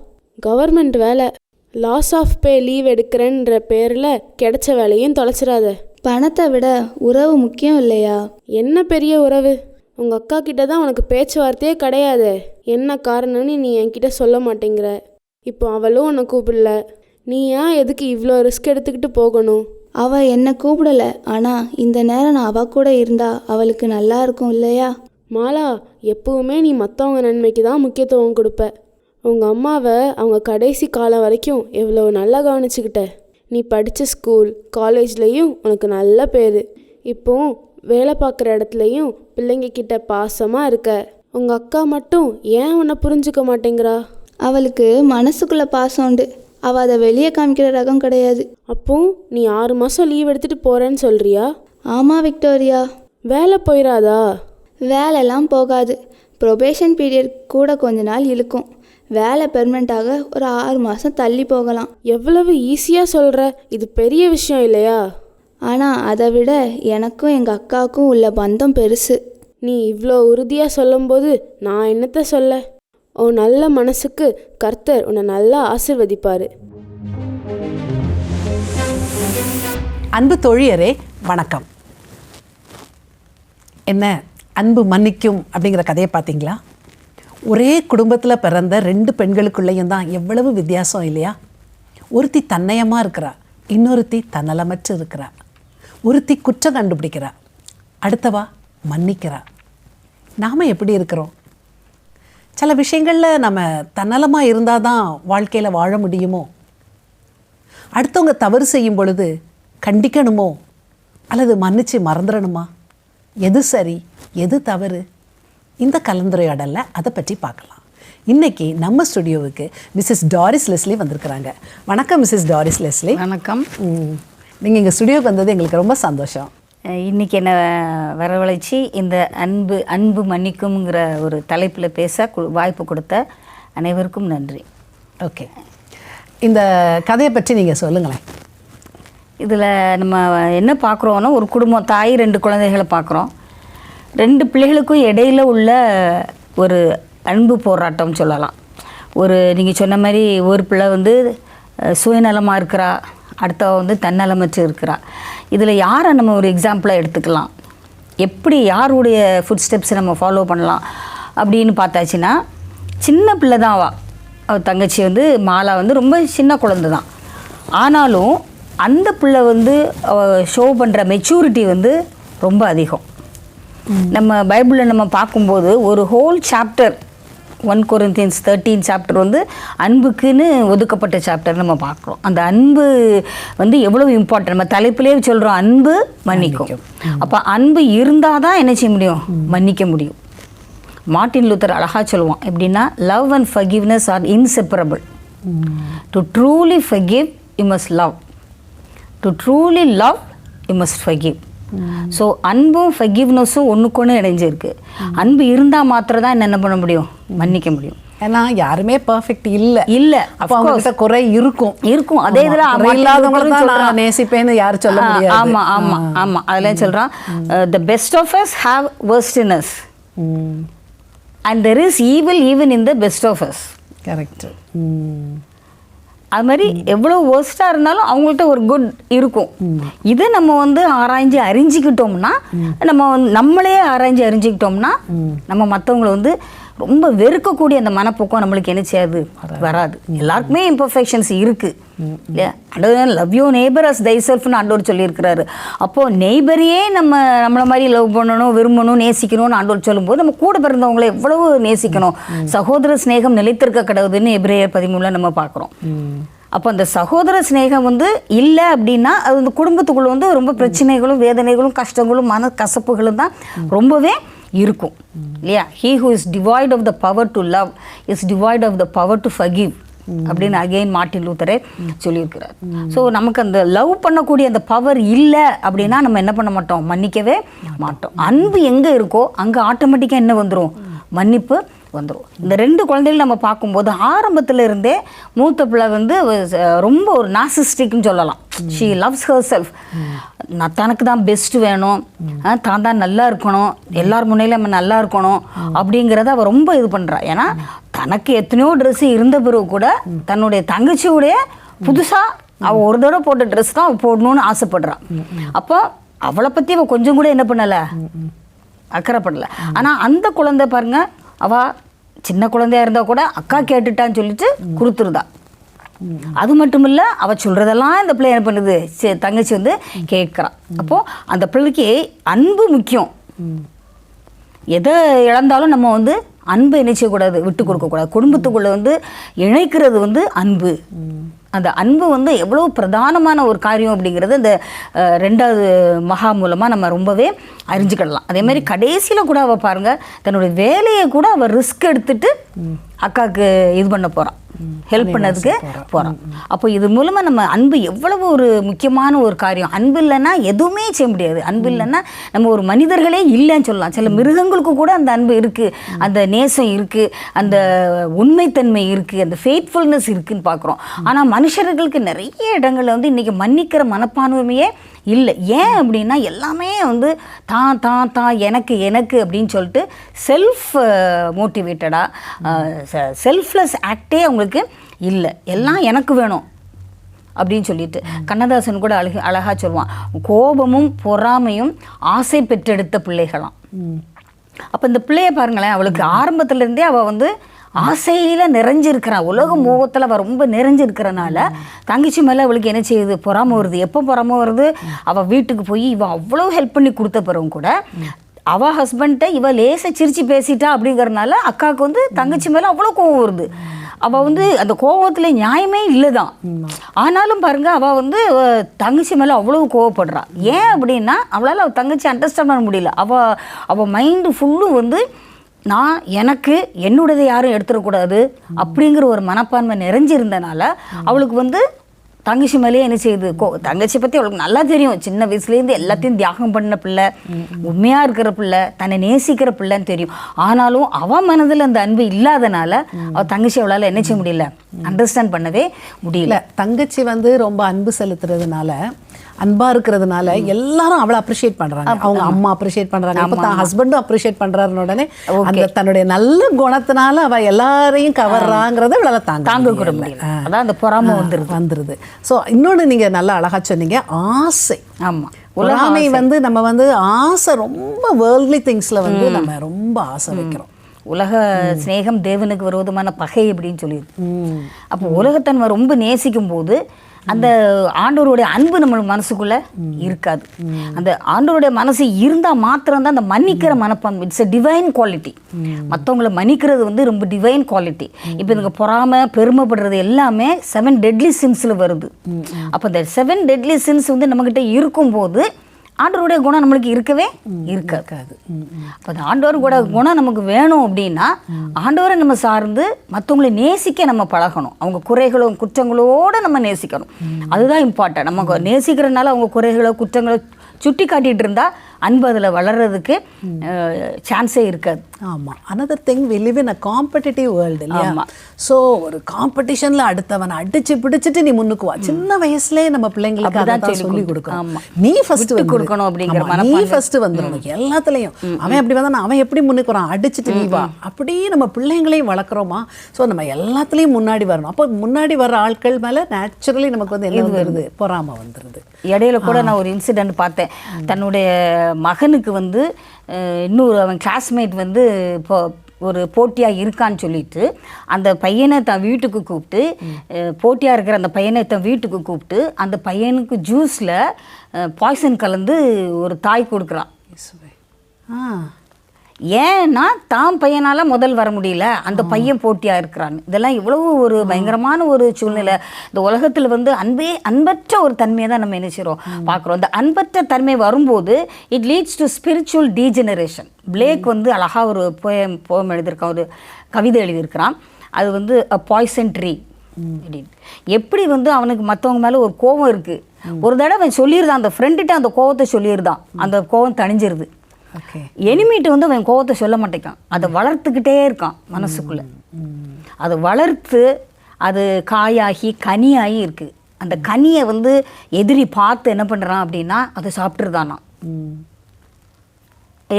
கவர்மெண்ட் வேலை. லாஸ் ஆஃப் பே லீவ் எடுக்கிறேன்ற பேரில் கிடைச்ச வேலையும் தொலைச்சிடாத. பணத்தை விட உறவு முக்கியம் இல்லையா? என்ன பெரிய உறவு? உங்கள் அக்கா கிட்ட தான் உனக்கு பேச்சுவார்த்தையே கிடையாதே. என்ன காரணம்னு நீ என்கிட்ட சொல்ல மாட்டேங்கிற. இப்போ அவளும் உன்னை கூப்பிடல. நீ ஏன் எதுக்கு இவ்வளோ ரிஸ்க் எடுத்துக்கிட்டு போகணும்? அவ என்னை கூப்பிடல. ஆனால் இந்த நேரம் நான் அவ கூட இருந்தா அவளுக்கு நல்லா இருக்கும் இல்லையா? மாலா எப்பவுமே நீ மற்றவங்க நன்மைக்கு தான் முக்கியத்துவம் கொடுப்ப. உங்கள் அம்மாவை அவங்க கடைசி காலம் வரைக்கும் எவ்வளோ நல்லா கவனிச்சுக்கிட்ட. நீ படித்த ஸ்கூல் காலேஜ்லேயும் உனக்கு நல்ல பேர். இப்போ வேலை பார்க்குற இடத்துலையும் பிள்ளைங்க கிட்ட பாசமாக இருக்க. உங்கள் அக்கா மட்டும் ஏன் உன்னை புரிஞ்சுக்க மாட்டேங்கிறா? அவளுக்கு மனசுக்குள்ள பாசம் உண்டு. அவள் அதை வெளியே காமிக்கிற ரகம் கிடையாது. அப்போ நீ ஆறு மாதம் லீவ் எடுத்துகிட்டு போகிறேன்னு சொல்கிறியா ஆமாம் விக்டோரியா. வேலை போயிடாதா வேலைலாம் போகாது. ப்ரொபேஷன் பீரியட் கூட கொஞ்ச நாள் இழுக்கும். வேலை பெர்மனெண்ட்டாக ஒரு ஆறு மாதம் தள்ளி போகலாம். எவ்வளவு ஈஸியாக சொல்கிற இது பெரிய விஷயம் இல்லையா? ஆனால் அதை விட எனக்கும் எங்கள் அக்காவுக்கும் உள்ள பந்தம் பெருசு. நீ இவ்வளோ உறுதியாக சொல்லும்போது நான் என்னத்த சொல்ல? உன் நல்ல மனசுக்கு கர்த்தர் உன்னை நல்லா ஆசிர்வதிப்பார். அன்பு தொழியரே வணக்கம். என்ன அன்பு மன்னிக்கும் அப்படிங்கிற கதையை பார்த்தீங்களா? ஒரே குடும்பத்தில் பிறந்த ரெண்டு பெண்களுக்குள்ளேயும் தான் எவ்வளவு வித்தியாசம் இல்லையா? ஒருத்தி தன்னயமாக இருக்கிறா இன்னொருத்தி தன்னலமற்று இருக்கிறா. ஒருத்தி குற்றம் கண்டுபிடிக்கிறா அடுத்தவா மன்னிக்கிறா. நாம் எப்படி இருக்கிறோம்? சில விஷயங்களில் நம்ம தன்னலமாக இருந்தால் தான் வாழ்க்கையில் வாழ முடியுமோ? அடுத்தவங்க தவறு செய்யும் பொழுது கண்டிக்கணுமோ? அல்லது மன்னிச்சு மறந்துடணுமா? எது சரி எது தவறு? இந்த கலந்துரையாடலில் அதை பற்றி பார்க்கலாம். இன்னைக்கு நம்ம ஸ்டுடியோவுக்கு மிஸ்ஸஸ் டாரிஸ் லெஸ்லி வந்திருக்கிறாங்க. வணக்கம் மிஸ்ஸஸ் டாரிஸ் லெஸ்லி. வணக்கம். நீங்கள் எங்கள் ஸ்டுடியோவுக்கு வந்தது எங்களுக்கு ரொம்ப சந்தோஷம். அஹ் இன்னைக்கு என்னை வரவழைச்சி இந்த அன்பு அன்பு மன்னிக்கும்ங்கிற ஒரு தலைப்பில் பேச வாய்ப்பு கொடுத்த அனைவருக்கும் நன்றி. ஓகே. இந்த கதையை பற்றி நீங்கள் சொல்லுங்களேன். இதில் நம்ம என்ன பார்க்குறோன்னா ஒரு குடும்பம் தாய் ரெண்டு குழந்தைகளை பார்க்குறோம். ரெண்டு பிள்ளைகளுக்கும் இடையில உள்ள ஒரு அன்பு போராட்டம் சொல்லலாம். ஒரு நீங்கள் சொன்ன மாதிரி ஒரு பிள்ளை வந்து சுயநலமாக இருக்கிறா அடுத்தவ வந்து தன்னலமற்று இருக்கிறா. இதில் யாரை நம்ம ஒரு எக்ஸாம்பிளாக எடுத்துக்கலாம்? எப்படி யாருடைய ஃபுட் ஸ்டெப்ஸை நம்ம ஃபாலோ பண்ணலாம்? அப்படின்னு பார்த்தாச்சுன்னா சின்ன பிள்ளை தான் அவள் அவள் தங்கச்சி வந்து மாலா வந்து ரொம்ப சின்ன குழந்தை தான். ஆனாலும் அந்த பிள்ளை வந்து ஷோ பண்ணுற மெச்சூரிட்டி வந்து ரொம்ப அதிகம். நம்ம பைபிளில் நம்ம பார்க்கும்போது ஒரு whole chapter one Corinthians thirteen chapter வந்து அன்புக்குன்னு ஒதுக்கப்பட்ட சாப்டர் நம்ம பார்க்குறோம். அந்த அன்பு வந்து எவ்வளோ இம்பார்ட்டன்ட் நம்ம தலைப்பிலே சொல்கிறோம் அன்பு மன்னிக்கும். அப்போ அன்பு இருந்தால் தான் என்ன செய்ய முடியும்? மன்னிக்க முடியும். மார்ட்டின் லூத்தர் அழகாக சொல்லுவான் எப்படின்னா love and forgiveness are inseparable to truly forgive you must love to truly love you must forgive so அன்பும் ஃபர்கிவ்னஸும் ஒன்றுக்கு ஒன்று இணைஞ்சிருக்கு. அன்பு இருந்தால் மாத்திரம் தான் என்ன பண்ண முடியும்? மன்னிக்க முடியும். ஏன்னா யாருமே பர்ஃபெக்ட் இல்லை. இல்லை அப்போ அவங்க கிட்ட குறை இருக்கும். இருக்கும். அதே. இதில் குறை இல்லாதவங்கள தான் நான் நேசிப்பேன்னு யாரும் சொல்ல முடியாது. ஆமாம் ஆமாம் ஆமாம் அதெல்லாம் சொல்கிறான் the best of us have ம். And there is evil even in the best of us. Correct அது மாதிரி எவ்வளோ வேர்ஸ்ட்டாக இருந்தாலும் அவங்கள்ட்ட ஒரு குட் இருக்கும். இதை நம்ம வந்து ஆராய்ஞ்சு அறிஞ்சிக்கிட்டோம்னா நம்ம வந்து நம்மளே ஆராய்ஞ்சு அறிஞ்சிக்கிட்டோம்னா நம்ம மற்றவங்களை வந்து ரொம்ப வெறுக்கக்கூடிய அந்த மனப்போக்கம் நம்மளுக்கு என்ன செய்யாது? வராது. எல்லாருக்குமே இம்பர்ஃபெக்ஷன்ஸ் இருக்கு. இல்லையா? Under love you neighbour as thy செல்ஃப்னு ஆண்டவர் சொல்லியிருக்கிறாரு. அப்போது நெய்பரையே நம்ம நம்மளை மாதிரி லவ் பண்ணணும் விரும்பணும் நேசிக்கணும்னு ஆண்டவர் சொல்லும்போது நம்ம கூட பிறந்தவங்களை எவ்வளவு நேசிக்கணும்? சகோதர சிநேகம் நிலைத்திருக்க கடவுதுன்னு எபிரேயர் பதிமூணுல நம்ம பார்க்குறோம். அப்போ அந்த சகோதர சிநேகம் வந்து இல்லை அப்படின்னா அது வந்து குடும்பத்துக்குள்ள வந்து ரொம்ப பிரச்சனைகளும் வேதனைகளும் கஷ்டங்களும் மன கசப்புகளும் தான் ரொம்பவே இருக்கும். இல்லையா? He who is devoid of the power to love is devoid of the power to forgive அப்படின்னு அகெயின் மார்ட்டின் லூத்தரே சொல்லியிருக்கிறார். ஸோ நமக்கு அந்த லவ் பண்ணக்கூடிய அந்த பவர் இல்லை அப்படின்னா நம்ம என்ன பண்ண மாட்டோம்? மன்னிக்கவே மாட்டோம். அன்பு எங்கே இருக்கோ அங்கே ஆட்டோமேட்டிக்காக என்ன வந்துடும் மன்னிப்பு வந்துடும் இந்த ரெண்டு குழந்தைகள் நம்ம பார்க்கும்போது ஆரம்பத்தில் இருந்தே மூத்த பிள்ளை வந்து ரொம்ப ஒரு நாசிஸ்டிக்னு சொல்லலாம். ஷீ லவ்ஸ் ஹர் செல்ஃப் நான் தனக்கு தான் பெஸ்ட் வேணும். தான் தான் நல்லா இருக்கணும். எல்லார் முன்னையிலும் நம்ம நல்லா இருக்கணும் அப்படிங்கிறத அவள் ரொம்ப இது பண்ணுறா ஏன்னா தனக்கு எத்தனையோ ட்ரெஸ்ஸு இருந்த பிறகு கூட தன்னுடைய தங்கச்சியுடைய புதுசாக அவள் ஒரு தடவை போட்ட ட்ரெஸ் தான் அவள் போடணும்னு ஆசைப்படுறான் அப்போ அவளை பற்றி அவள் கொஞ்சம் கூட என்ன பண்ணலை? அக்கறைப்படலை ஆனால் அந்த குழந்தை பாருங்க அவள் சின்ன குழந்தையா இருந்தால் கூட அக்கா கேட்டுட்டான்னு சொல்லிட்டு கொடுத்துருந்தா. அது மட்டும் இல்லை அவள் சொல்கிறதெல்லாம் இந்த பிள்ளை என்ன பண்ணுது? தங்கச்சி வந்து கேட்குறான் அப்போது அந்த பிள்ளைக்கு அன்பு முக்கியம். எதை இழந்தாலும் நம்ம வந்து அன்பை என்ன செய்யக்கூடாது விட்டு கொடுக்கக்கூடாது. குடும்பத்துக்குள்ளே வந்து இணைக்கிறது வந்து அன்பு. அந்த அன்பு வந்து எவ்வளோ பிரதானமான ஒரு காரியம் அப்படிங்கிறது இந்த ரெண்டாவது மகா மூலமாக நம்ம ரொம்பவே அறிஞ்சுக்கிடலாம். அதே மாதிரி கடைசியில் கூட அவள் பாருங்க தன்னுடைய வேலையை கூட அவள் ரிஸ்க் எடுத்துட்டு அக்காவுக்கு இது பண்ண போகிறான் ஹெல்ப் பண்ணதுக்கு போகிறான் அப்போ இது மூலமாக நம்ம அன்பு எவ்வளவு ஒரு முக்கியமான ஒரு காரியம். அன்பு இல்லைன்னா எதுவுமே செய்ய முடியாது. அன்பு இல்லைன்னா நம்ம ஒரு மனிதர்களே இல்லைன்னு சொல்லலாம். சில மிருகங்களுக்கு கூட அந்த அன்பு இருக்குது அந்த நேசம் இருக்குது அந்த உண்மைத்தன்மை இருக்குது அந்த ஃபெய்த்ஃபுல்னஸ் இருக்குன்னு பார்க்குறோம் ஆனால் மனுஷர்களுக்கு நிறைய இடங்கள்ல வந்து இன்றைக்கி மன்னிக்கிற மனப்பான்மையே இல்லை. ஏன் அப்படின்னா எல்லாமே வந்து தான் தான் தான் எனக்கு எனக்கு அப்படின்னு சொல்லிட்டு செல்ஃப் மோட்டிவேட்டடாக செல்ஃப்லெஸ் ஆக்டே அவங்களுக்கு இல்லை. எல்லாம் எனக்கு வேணும் அப்படின்னு சொல்லிட்டு. கண்ணதாசன் கூட அழகு அழகாக சொல்லுவான். கோபமும் பொறாமையும் ஆசை பெற்றெடுத்த பிள்ளைகளாம். அப்போ இந்த பிள்ளைய பாருங்களேன் அவளுக்கு ஆரம்பத்துல இருந்தே அவள் வந்து ஆசையில நிறைஞ்சிருக்கிறான். உலக மோகத்தில் அவள் ரொம்ப நிறைஞ்சிருக்கிறனால தங்கச்சி மேலே அவளுக்கு என்ன செய்யுது? பொறாம வருது. எப்போ பொறாம வருது? அவள் வீட்டுக்கு போய் இவள் அவ்வளோ ஹெல்ப் பண்ணி கொடுத்த பிறகும் கூட அவள் ஹஸ்பண்ட்டை இவ லேசாக சிரிச்சு பேசிட்டா அப்படிங்கறனால அக்காவுக்கு வந்து தங்கச்சி மேலே அவ்வளோ கோவம் வருது. அவள் வந்து அந்த கோவத்தில் நியாயமே இல்லை தான் ஆனாலும் பாருங்க அவள் வந்து தங்கச்சி மேலே அவ்வளோ கோவப்படுறான் ஏன் அப்படின்னா அவளால் அவள் தங்கச்சி அண்டர்ஸ்டாண்ட் பண்ண முடியல. அவள் அவள் மைண்டு ஃபுல்லும் வந்து நான் எனக்கு என்னுடையதை யாரும் எடுத்துடக்கூடாது அப்படிங்கிற ஒரு மனப்பான்மை நிறைஞ்சிருந்தனால அவளுக்கு வந்து தங்கச்சி மேலேயே என்ன செய்யுது? கோ தங்கச்சி பற்றி அவளுக்கு நல்லா தெரியும். சின்ன வயசுலேருந்து எல்லாத்தையும் தியாகம் பண்ண பிள்ளை உண்மையாக இருக்கிற பிள்ளை தன்னை நேசிக்கிற பிள்ளைன்னு தெரியும். ஆனாலும் அவன் மனதில் அந்த அன்பு இல்லாதனால அவள் தங்கச்சி அவளால் என்ன செய்ய முடியல? அண்டர்ஸ்டாண்ட் பண்ணவே முடியல. தங்கச்சி வந்து ரொம்ப அன்பு செலுத்துறதுனால அன்பா இருக்கிறதுனால எல்லாரும் அவளை அப்ரிஷியேட் பண்றாங்க. அவங்க அம்மா அப்ரிஷியேட் பண்றாங்க. இப்ப தான் ஹஸ்பண்டும் அப்ரிஷியேட் பண்றாருன்னு உடனே அந்த தன்னுடைய நல்ல குணத்தினால அவ எல்லாரையும் கவர்றாங்கிறத இவளால தாங்க தாங்க அதான் அந்த பொறாமை வந்துருது. வந்துருது. ஸோ இன்னொன்று நீங்க நல்லா அழகா சொன்னீங்க. ஆசை. ஆமாம் பொறாமை வந்து நம்ம வந்து ஆசை ரொம்ப வேர்ல்ட்லி திங்ஸ்ல வந்து நம்ம ரொம்ப ஆசை வைக்கிறோம். உலக சிநேகம் தேவனுக்கு விரோதமான பகை அப்படின்னு சொல்லியிருக்கு. அப்போ உலகத்தை நம்ம ரொம்ப நேசிக்கும் போது அந்த ஆண்டவருடைய அன்பு நம்ம மனசுக்குள்ள இருக்காது. அந்த ஆண்டவருடைய மனசு இருந்தால் மாத்திரம்தான் அந்த மன்னிக்கிற மனப்பான்மை. இட்ஸ் எ டிவைன் குவாலிட்டி மற்றவங்களை மன்னிக்கிறது வந்து ரொம்ப டிவைன் குவாலிட்டி இப்போ இதுங்க பொறாமை பெருமைப்படுறது எல்லாமே செவன் டெட்லி சின்ஸில் வருது. அப்போ இந்த செவன் டெட்லி சின்ஸ் வந்து நம்மக்கிட்ட இருக்கும்போது ஆண்டவருடைய குணம் நம்மளுக்கு இருக்கவே இருக்காது. அப்போ அந்த ஆண்டவர் கூட குணம் நமக்கு வேணும் அப்படின்னா ஆண்டவரை நம்ம சார்ந்து மற்றவங்களை நேசிக்க நம்ம பழகணும். அவங்க குறைகளும் குற்றங்களோடு நம்ம நேசிக்கணும். அதுதான் இம்பார்ட்டன்ட் நம்ம நேசிக்கிறனால அவங்க குறைகளோ குற்றங்களோ சுட்டி காட்டிட்டு இருந்தா அன்பு அதில் வளர்றதுக்கு சான்ஸே இருக்காது. ஆமா. Another thing we live in a competitive world இல்லையா. ஸோ ஒரு காம்படிஷன்ல அடுத்தவன் அடிச்சு பிடிச்சிட்டு நீ முன்னுக்கு வா. சின்ன வயசுலயே நம்ம பிள்ளைங்களுக்கு அதான் சொல்லி கொடுக்கணும். நீ ஃபர்ஸ்ட் கொடுக்கணும் அப்படிங்கிற நீ. ஃபர்ஸ்ட் வந்துடணும் எல்லாத்துலயும். அவன் அப்படி வந்தா அவன் எப்படி முன்னுக்கு வரான்? அடிச்சிட்டு நீ வா. அப்படியே நம்ம பிள்ளைங்களையும் வளர்க்குறோமா? ஸோ நம்ம எல்லாத்துலயும் முன்னாடி வரணும். அப்போ முன்னாடி வர்ற ஆட்கள் மேல நேச்சுரலி நமக்கு வந்து என்ன வந்துருது? பொறாம வந்துருது. இடையில கூட நான் ஒரு இன்சிடெண்ட் பார்த்தேன். தன்னுடைய மகனுக்கு வந்து இன்னொரு அவன் கிளாஸ்மேட் வந்து இப்போ ஒரு போட்டியாக இருக்கான்னு சொல்லிட்டு அந்த பையனை தன் வீட்டுக்கு கூப்பிட்டு போட்டியாக இருக்கிற அந்த பையனை தன் வீட்டுக்கு கூப்பிட்டு அந்த பையனுக்கு ஜூஸில் பாய்சன் கலந்து ஒரு தாய் கொடுக்குறான். ஆ. ஏன்னா தான் பையனால முதல் வர முடியல. அந்த பையன் போட்டியா இருக்கிறான்னு இதெல்லாம் இவ்வளவு ஒரு பயங்கரமான ஒரு சூழ்நிலை. இந்த உலகத்துல வந்து அன்பே அன்பற்ற ஒரு தன்மையை தான் நம்ம செய்றோம் பார்க்குறோம் இந்த அன்பற்ற தன்மை வரும்போது it leads to spiritual degeneration Blake வந்து அழகா ஒரு போயம் போயம் எழுதியிருக்கான். ஒரு கவிதை எழுதியிருக்கிறான். அது வந்து பாய்சன் ட்ரீ அப்படின்னு எப்படி வந்து அவனுக்கு மற்றவங்க மேலே ஒரு கோபம் இருக்கு. ஒரு தடவை அவன் சொல்லியிருந்தான். அந்த ஃப்ரெண்டுகிட்ட அந்த கோவத்தை சொல்லியிருந்தான். அந்த கோவம் தணிஞ்சிருது. எனிமீட்டு வந்து அவன் கோவத்தை சொல்ல மாட்டேங்கான். அதை வளர்த்துக்கிட்டே இருக்கான் மனசுக்குள்ள. அதை வளர்த்து அது காயாகி கனியாகி இருக்கு. அந்த கனியை வந்து எதிரி பார்த்து என்ன பண்ணுறான் அப்படின்னா அதை சாப்பிட்ருதானா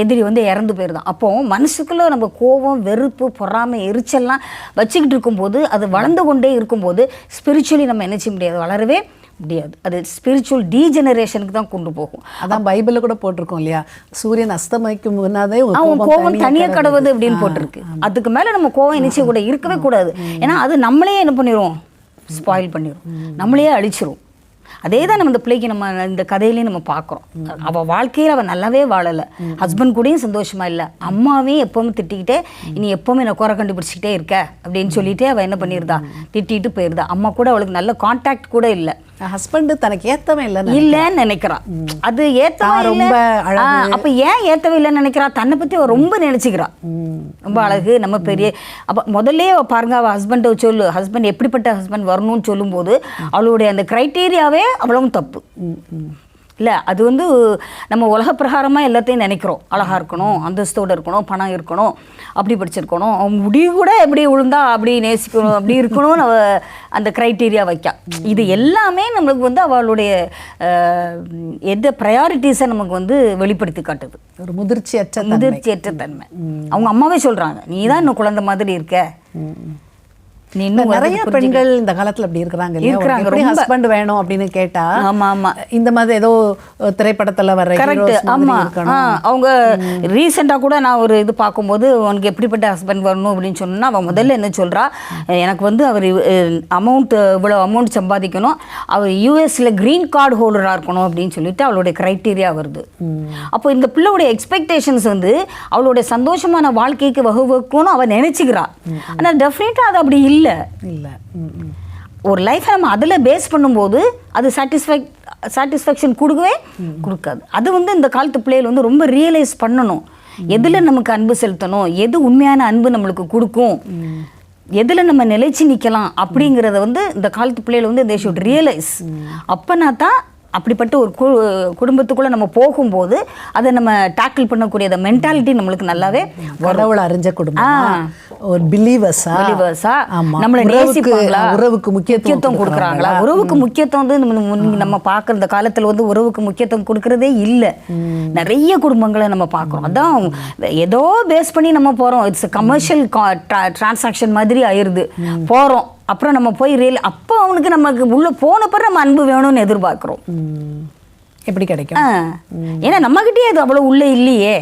எதிரி வந்து இறந்து போயிருதான். அப்போ மனசுக்குள்ளே நம்ம கோபம் வெறுப்பு பொறாமை எரிச்சல்லாம் வச்சுக்கிட்டு இருக்கும்போது அது வளர்ந்து கொண்டே இருக்கும்போது ஸ்பிரிச்சுவலி நம்ம என்ன செய்ய முடியாது? வளரவே முடியாது. அது ஸ்பிரிச்சுவல் டீஜெனரேஷனுக்கு தான் கொண்டு போகும். அதான் பைபிள்ல கூட போட்டிருக்கோம் இல்லையா? சூரியன் அஸ்தமிக்கும் முன்னாதே அவன் கோவம் தனியா கடவுது. அப்படின்னு போட்டிருக்கு. அதுக்கு மேல நம்ம கோவம் நிச்சயம் கூட இருக்கவே கூடாது. ஏன்னா அது நம்மளையே என்ன பண்ணிரும்? ஸ்பாயில் பண்ணிரும். நம்மளையே அழிச்சிரும். அதே தான் நம்ம இந்த பிள்ளைக்கு நம்ம இந்த கதையிலையும் நம்ம பார்க்குறோம். அவள் வாழ்க்கையில் அவள் நல்லாவே வாழலை. ஹஸ்பண்ட் கூடயும் சந்தோஷமா இல்லை. அம்மாவையும் எப்பவும் திட்டிக்கிட்டே இனி எப்பவுமே நான் குறை கண்டுபிடிச்சிக்கிட்டே இருக்க. அப்படின்னு சொல்லிட்டு அவள் என்ன பண்ணியிருந்தா திட்டிட்டு போயிருந்தா. அம்மா கூட அவளுக்கு நல்ல கான்டாக்ட் கூட இல்லை. ஹஸ்பண்ட் தனக்கு ஏத்தவன் இல்லைன்னு இல்லைன்னு நினைக்கிறான் அது ஏத்தவா இல்ல. ரொம்ப அப்ப ஏன் ஏத்தவே இல்லைன்னு நினைக்கிறா? தன்னை பத்தி ரொம்ப நினைச்சுக்கிறா. ரொம்ப அழகு நம்ம பெரிய அப்ப முதல்ல பாருங்க அவ ஹஸ்பண்ட் சொல்லு ஹஸ்பண்ட் எப்படிப்பட்ட ஹஸ்பண்ட் வரணும்னு சொல்லும்போது அவளுடைய அந்த கிரைட்டீரியாவே அவ்வளவும் தப்பு. இல்லை அது வந்து நம்ம உலக பிரகாரமாக எல்லாத்தையும் நினைக்கிறோம். அழகாக இருக்கணும் அந்தஸ்தோடு இருக்கணும் பணம் இருக்கணும் அப்படி படிச்சிருக்கணும். முடி கூட எப்படி விழுந்தா அப்படி நேசிக்கணும் அப்படி இருக்கணும்னு அவ அந்த க்ரைட்டீரியா வைக்கா. இது எல்லாமே நம்மளுக்கு வந்து அவளுடைய எந்த ப்ரையாரிட்டிஸை நமக்கு வந்து வெளிப்படுத்தி காட்டுது. ஒரு முதிர்ச்சியற்ற. முதிர்ச்சியற்ற தன்மை. அவங்க அம்மாவே சொல்கிறாங்க நீ தான் இன்னும் குழந்தை மாதிரி இருக்க. நிறைய பெண்கள் இந்த காலத்துல அப்படி இருக்கிறாங்க இருக்கிறாங்க. ஹஸ்பண்ட் வேணும் அப்படின்னு கேட்டா ஆமா, ஆமா. இந்த மாதிரி ஏதோ திரைப்படத்துல வர்ற கரெக்ட் ஆமா. அவங்க ரீசெண்டாக கூட நான் ஒரு இது பார்க்கும்போது உனக்கு எப்படிப்பட்ட ஹஸ்பண்ட் வரணும் அப்படின்னு சொன்னா அவன் முதல்ல என்ன சொல்றா? எனக்கு வந்து அவர் அமௌண்ட் இவ்வளோ அமௌண்ட் சம்பாதிக்கணும். அவர் யூஎஸ்ல கிரீன் கார்டு ஹோல்டராக இருக்கணும் அப்படின்னு சொல்லிட்டு அவளுடைய க்ரைட்டீரியா வருது. அப்போ இந்த பிள்ளையுடைய எக்ஸ்பெக்டேஷன்ஸ் வந்து அவளுடைய சந்தோஷமான வாழ்க்கைக்கு வகுவகுன்னு அவள் நினைச்சுக்கிறா. ஆனால் டெஃபினட்டாக அது அப்படி இல்லை. இல்ல. ம். ஒரு லைஃப்பை நம்ம அதில் பேஸ் பண்ணும்போது அது சாட்டிஸ்ஃபேக் சாட்டிஸ்ஃபேக்ஷன் கொடுக்கவே கொடுக்காது. அது வந்து இந்த காலத்து பிள்ளைகள் வந்து ரொம்ப ரியலைஸ் பண்ணணும். எதில் நமக்கு அன்பு செலுத்தணும்? எது உண்மையான அன்பு நம்மளுக்கு கொடுக்கும்? எதில் நம்ம நிலைச்சு நிற்கலாம் அப்படிங்கிறத வந்து இந்த காலத்து பிள்ளைகள் வந்து தே ஷுட் ரியலைஸ் அப்போனா தான் அப்படிப்பட்ட ஒரு கு குடும்பத்துக்குள்ளே நம்ம போகும்போது அதை நம்ம டேக்கிள் பண்ணக்கூடிய அந்த மென்டாலிட்டி நம்மளுக்கு நல்லாவே கடவுள் அறிஞ்ச குடும்பம். ஒரு பிலீவர்ஸா பிலிவர்ஸா நம்மளை உறவுக்கு- நேசிப்பாங்களா? உறவுக்கு முக்கியத்துவம் கொடுக்குறாங்களா? உறவுக்கு முக்கியத்துவம் வந்து நம்ம நம்ம பார்க்குற இந்த காலத்துல வந்து உறவுக்கு முக்கியத்துவம் கொடுக்கறதே இல்ல. நிறைய குடும்பங்களை நம்ம பார்க்குறோம். அதான் ஏதோ பேஸ் பண்ணி நம்ம போறோம். இட்ஸ் கமர்ஷியல் டிரான்சாக்ஷன் மாதிரி ஆயிருது. போறோம். அப்புறம் நம்ம போய் ரியல் அப்போ அவனுக்கு நமக்கு உள்ள போன பிறகு நம்ம அன்பு வேணும்னு எதிர்பார்க்குறோம். எப்படி கிடைக்கும். ஏன்னா நம்மகிட்டயே அது அவ்வளோ உள்ள இல்லையே.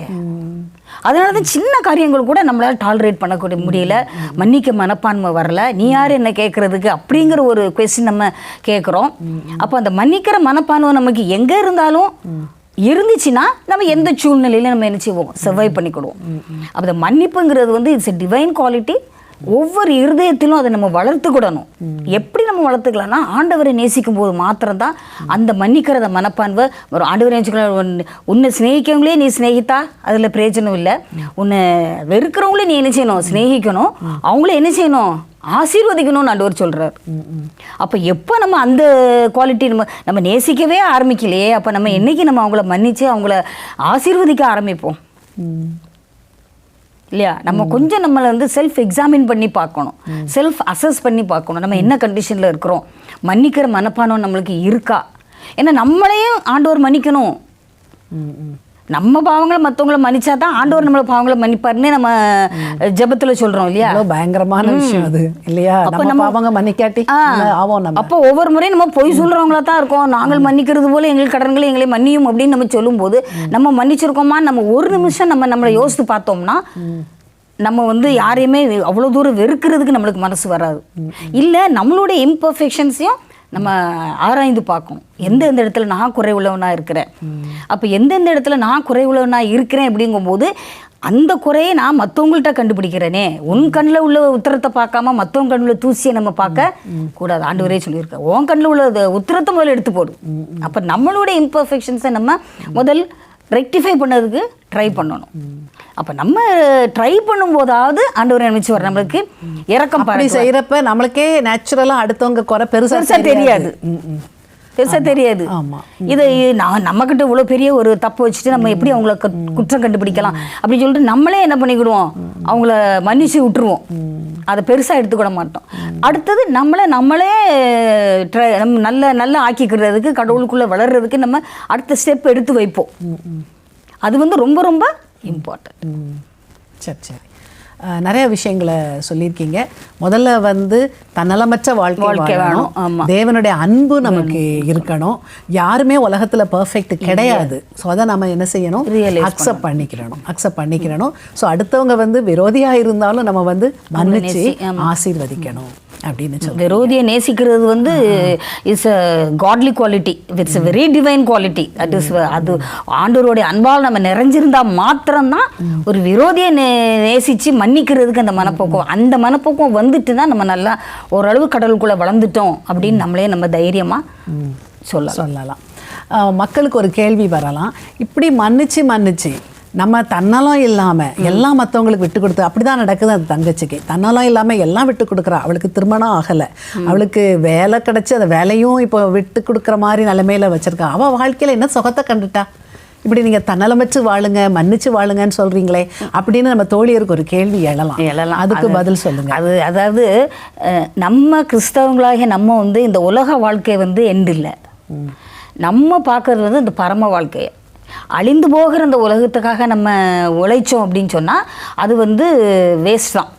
அதனால தான் சின்ன காரியங்கள் கூட நம்மளால டாலரேட் பண்ணக்கூடிய முடியல. மன்னிக்க மனப்பான்மை வரல. நீ யார் என்ன கேட்கறதுக்கு அப்படிங்கிற ஒரு கொஸ்டின் நம்ம கேட்குறோம் அப்போ அந்த மன்னிக்கிற மனப்பான்மை நமக்கு எங்கே இருந்தாலும் இருந்துச்சுன்னா நம்ம எந்த சூழ்நிலையில நம்ம என்ன செய்வோம்? செவ்வாய் பண்ணிக்கிடுவோம். அப்போ அந்த மன்னிப்புங்கிறது வந்து இட்ஸ் எ டிவைன் குவாலிட்டி ஒவ்வொரு இருதயத்திலும் அதை நம்ம வளர்த்துக்கிடணும். எப்படி நம்ம வளர்த்துக்கலாம்னா ஆண்டவரை நேசிக்கும் போது மாத்திரம்தான் அந்த மன்னிக்கிறத மனப்பான்மை. ஒரு ஆண்டவரை நேசிக்கலாம் உன்னை சிநேகிக்கவங்களே நீ சிநேகித்தா? அதில் பிரயோஜனம் இல்லை. உன்னை வெறுக்கிறவங்களே நீ என்ன செய்யணும்? சிநேகிக்கணும். அவங்கள என்ன செய்யணும்? ஆசீர்வதிக்கணும்னு ஆண்டவர் சொல்கிறார் அப்போ எப்போ நம்ம அந்த குவாலிட்டி நம்ம நம்ம நேசிக்கவே ஆரம்பிக்கலையே அப்போ நம்ம என்னைக்கு நம்ம அவங்கள மன்னித்து அவங்கள ஆசீர்வதிக்க ஆரம்பிப்போம்? இல்லையா? நம்ம கொஞ்சம் நம்மளை வந்து செல்ஃப் எக்ஸாமின் பண்ணி பார்க்கணும். செல்ஃப் அசஸ் பண்ணி பார்க்கணும். நம்ம என்ன கண்டிஷனில் இருக்கிறோம்? மன்னிக்கிற மனப்பானம் நம்மளுக்கு இருக்கா? ஏன்னா நம்மளையும் ஆண்டவர் மன்னிக்கணும். நம்ம பாவங்களை மற்றவங்கள மன்னிச்சா தான் ஆண்டவர் நம்மள பாவங்களை மன்னிப்பாருன்னு நம்ம ஜெபத்தில் சொல்கிறோம் இல்லையா? பயங்கரமான விஷயம் அது இல்லையா? அப்ப நம்ம பாவங்க மன்னிக்காட்டி ஆவோம் நம்ம. அப்போ ஒவ்வொரு முறையும் நம்ம பொய் சொல்றவங்களா தான் இருக்கோம். நாங்கள் மன்னிக்கிறது போல எங்கள் கடன்களை எங்களை மன்னியும் அப்படின்னு நம்ம சொல்லும்போது நம்ம மன்னிச்சிருக்கோமா? நம்ம ஒரு நிமிஷம் நம்ம நம்மளை யோசித்து பார்த்தோம்னா நம்ம வந்து யாரையுமே அவ்வளோ தூரம் வெறுக்கிறதுக்கு நம்மளுக்கு மனசு வராது. இல்லை நம்மளுடைய இம்பர்ஃபெக்ஷன்ஸையும் நம்ம ஆராய்ந்து பார்க்கணும். எந்தெந்த இடத்துல நான் குறை உள்ளவனாக இருக்கிறேன்? அப்போ எந்தெந்த இடத்துல நான் குறை உள்ளவனா இருக்கிறேன் அப்படிங்கும்போது அந்த குறையை நான் மற்றவங்கள்ட்ட கண்டுபிடிக்கிறேனே. உன் கண்ணில் உள்ள உத்தரத்தை பார்க்காம மற்றவங்க கண்ணில் தூசியை நம்ம பார்க்க கூடாது. ஆண்டு வரையே சொல்லியிருக்கேன் உன் கண்ணில் உள்ள உத்தரத்தை முதல்ல எடுத்து போடும் அப்போ நம்மளுடைய இம்பர்ஃபெக்ஷன்ஸை நம்ம முதல் ரெக்டிஃபை பண்ணதுக்கு ட்ரை பண்ணணும். அப்போ நம்ம ட்ரை பண்ணும்போதாவது ஆண்டவர் நினைச்சு வர நம்மளுக்கு இறக்கம் பாராட்டுவார். செய்யறப்ப நம்மளுக்கே நேச்சுரலா அடுத்தவங்க குறை பெருசா பெருசா தெரியாது. ம், ம். பெருசா தெரியாது. ஆமா. இது நான் நம்மக்கிட்ட இவ்வளோ பெரிய ஒரு தப்பு வச்சுட்டு நம்ம எப்படி அவங்கள குற்றம் கண்டுபிடிக்கலாம்? அப்படின்னு சொல்லிட்டு நம்மளே என்ன பண்ணிக்கிடுவோம்? அவங்கள மன்னிச்சு விட்டுருவோம். அதை பெருசாக எடுத்துக்கிட மாட்டோம். அடுத்தது நம்மளை நம்மளே ட்ரை நம்ம நல்ல நல்லா ஆக்கிக்கிறதுக்கு கடவுளுக்குள்ளே வளர்றதுக்கு நம்ம அடுத்த ஸ்டெப் எடுத்து வைப்போம். அது வந்து ரொம்ப ரொம்ப இம்பார்ட்டன்ட். சரி சரி. நிறைய விஷயங்களை சொல்லியிருக்கீங்க. முதல்ல வந்து தன்னலமற்ற வாழ்க்கை வாழணும். தேவனுடைய அன்பு நமக்கு இருக்கணும். யாருமே உலகத்துல பெர்ஃபெக்ட் கிடையாது. ஸோ அதை நம்ம என்ன செய்யணும்? அக்செப்ட் பண்ணிக்கிறணும். அக்செப்ட் பண்ணிக்கிறணும். ஸோ அடுத்தவங்க வந்து விரோதியா இருந்தாலும் நம்ம வந்து மன்னிச்சு. ஆசீர்வதிக்கணும். அப்படின்னு சொல்லி விரோதியை நேசிக்கிறது வந்து it's a godly quality it's very divine quality that is அது ஆண்டவருடைய அன்பால் நம்ம நிறைஞ்சிருந்தா மாத்திரம்தான் ஒரு விரோதியை நே நேசித்து மன்னிக்கிறதுக்கு அந்த மனப்போக்கம் அந்த மனப்போக்கம் வந்துட்டுனா நம்ம நல்லா ஓரளவு கடலுக்குள்ளே வளர்ந்துட்டோம் அப்படின்னு நம்மளே நம்ம தைரியமாக சொல்லலாம். சொல்லலாம். மக்களுக்கு ஒரு கேள்வி வரலாம். இப்படி மன்னிச்சு மன்னிச்சு நம்ம தன்னலம் இல்லாமல் எல்லாம் மற்றவங்களுக்கு விட்டு கொடுத்து அப்படி தான் நடக்குது அந்த தங்கச்சிக்கு. தன்னலம் இல்லாமல் எல்லாம் விட்டு கொடுக்குறா. அவளுக்கு திருமணம் ஆகலை. அவளுக்கு வேலை கிடச்சி அந்த வேலையும் இப்போ விட்டு கொடுக்குற மாதிரி நிலைமையில வச்சிருக்கா. அவள் வாழ்க்கையில் என்ன சுகத்தை கண்டுட்டா? இப்படி நீங்கள் தன்னலம் வச்சு வாழுங்க மன்னிச்சு வாழுங்கன்னு சொல்கிறீங்களே அப்படின்னு நம்ம தோழியருக்கு ஒரு கேள்வி எழலாம். எழலாம். அதுக்கு அது- பதில் சொல்லுங்க. அது அதாவது நம்ம கிறிஸ்தவங்களாகிய நம்ம வந்து இந்த உலக வாழ்க்கை வந்து எண்டு இல்லை. நம்ம பார்க்கறது வந்து இந்த பரம வாழ்க்கையை. அழிந்து போகிற இந்த உலகத்துக்காக நம்ம உழைச்சோம் அப்படின்னு சொன்னால் அது வந்து வேஸ்ட் தான்.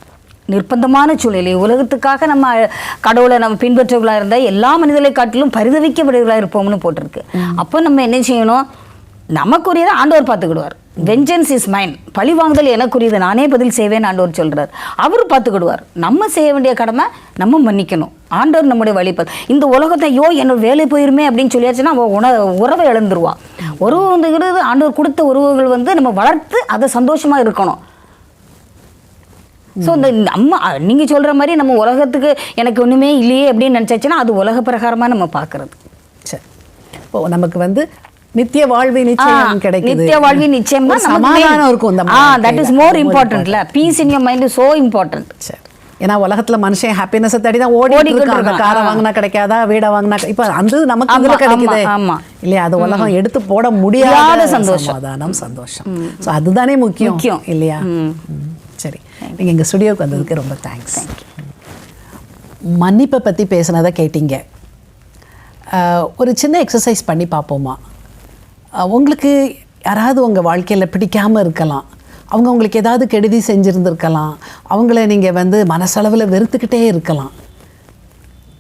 நிர்பந்தமான சூழ்நிலை. உலகத்துக்காக நம்ம கடவுளை நம்ம பின்பற்றவர்களாக இருந்தால் எல்லா மனிதர்களை காட்டிலும் பரிதவிக்கப்படுவர்களாக இருப்போம்னு போட்டிருக்கு. அப்போ நம்ம என்ன செய்யணும்? நமக்குரியதை ஆண்டவர் பார்த்துக்கிடுவார். வெஞ்சன்ஸ் இஸ் மைன் பழி வாங்குதல் எனக்குரியது. நானே பதில் செய்வேன் ஆண்டவர் சொல்கிறார் அவர் பார்த்துக்கிடுவார். நம்ம செய்ய வேண்டிய கடமை நம்ம மன்னிக்கணும். ஆண்டவர் நம்முடைய வழிபார் இந்த உலகத்தை ஐயோ என்னோட வேலை போயிருமே அப்படின்னு சொல்லியாச்சுன்னா அவள் உண உறவை இழந்துருவா உறவு வந்துங்கிறது ஆண்டவர் கொடுத்த உறவுகள் வந்து நம்ம வளர்த்து அதை சந்தோஷமாக இருக்கணும். ஸோ இந்த நம்ம நீங்கள் சொல்கிற மாதிரி நம்ம உலகத்துக்கு எனக்கு ஒன்றுமே இல்லையே அப்படின்னு நினச்சாச்சுன்னா அது உலக பிரகாரமாக நம்ம பார்க்கறது. சரி. இப்போ நமக்கு வந்து நித்திய வாழ்வு நிச்சயம் ஆ, கிடைக்குது. நித்திய வாழ்வி நிச்சயமா சமாதானம் இருக்கும் இந்த that is. More இம்பார்ட்டன்ட்ல peace in your mind so important சரி. ஏன்னா உலகத்துல மனுஷன் ஹாப்பினஸ் தேடி தான் இருக்கான். இருக்கான். காரை. வாங்கினா கிடைக்காதா வீடை வாங்கினா இப்ப அந்த நமக்கு இதுல கிடைக்குது. இல்லையா அது உலகம் எடுத்து போட முடியாத சந்தோஷம். சமாதானம் சந்தோஷம். ஸோ அதுதானே முக்கியம். முக்கியம். இல்லையா. சரி. நீங்க எங்க ஸ்டுடியோக்கு வந்ததுக்கு ரொம்ப தேங்க்ஸ் மன்னிப்பை பத்தி பேசுனதை கேட்டீங்க. ஒரு சின்ன எக்ஸசைஸ் பண்ணி பார்ப்போமா? உங்களுக்கு யாராவது உங்கள் வாழ்க்கையில் பிடிக்காமல் இருக்கலாம். அவங்க உங்களுக்கு ஏதாவது கெடுதி செஞ்சுருந்துருக்கலாம். அவங்கள நீங்கள் வந்து மனசளவில் வெறுத்துக்கிட்டே இருக்கலாம்.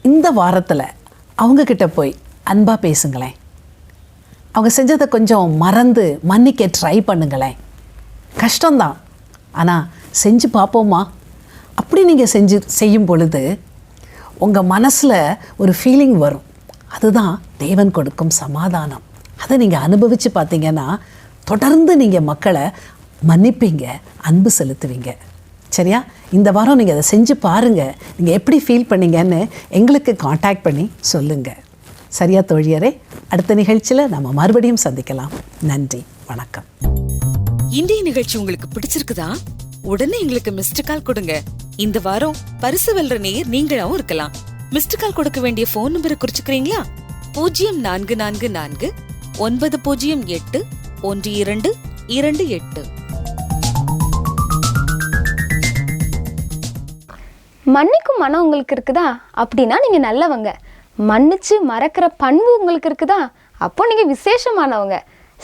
இந்த வாரத்தில் அவங்கக்கிட்ட போய் அன்பாக பேசுங்களேன். அவங்க செஞ்சதை கொஞ்சம் மறந்து மன்னிக்க ட்ரை பண்ணுங்களேன். கஷ்டம்தான். ஆனால் செஞ்சு பார்ப்போமா? அப்படி நீங்கள் செஞ்சு செய்யும் பொழுது உங்கள் மனசில் ஒரு ஃபீலிங் வரும். அதுதான் தேவன் கொடுக்கும் சமாதானம். அதை நீங்கள் அனுபவித்து பார்த்தீங்கன்னா தொடர்ந்து நீங்கள் மக்களை மன்னிப்பீங்க அன்பு செலுத்துவீங்க. சரியா? இந்த வாரம் நீங்கள் அதை செஞ்சு பாருங்கள் நீங்கள் எப்படி ஃபீல் பண்ணீங்கன்னு எங்களுக்கு காண்டாக்ட் பண்ணி சொல்லுங்கள் சரியா தோழியரே? அடுத்த நிகழ்ச்சியில் நம்ம மறுபடியும் சந்திக்கலாம். நன்றி. வணக்கம். இன்றைய நிகழ்ச்சி உங்களுக்கு பிடிச்சிருக்குதா? உடனே எங்களுக்கு மிஸ்டு கால் கொடுங்க. இந்த வாரம் பரிசு வெல்ற நேயர் நீங்களாவும் இருக்கலாம். மிஸ்டு கால் கொடுக்க வேண்டிய போன் நம்பரை குறிச்சுக்கிறீங்களா? பூஜ்ஜியம் நான்கு நான்கு நான்கு ஒன்பது பூஜ்ஜியம் எட்டு ஒன்று இரண்டு இரண்டு எட்டு. மன்னிக்கும் மனம் உங்களுக்கு இருக்குதா? அப்படின்னா நீங்கள் நல்லவங்க. மன்னிச்சு மறக்கிற பண்பு உங்களுக்கு இருக்குதா? அப்போ நீங்கள் விசேஷமானவங்க.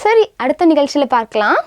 சரி அடுத்த நிகழ்ச்சியில் பார்க்கலாம்.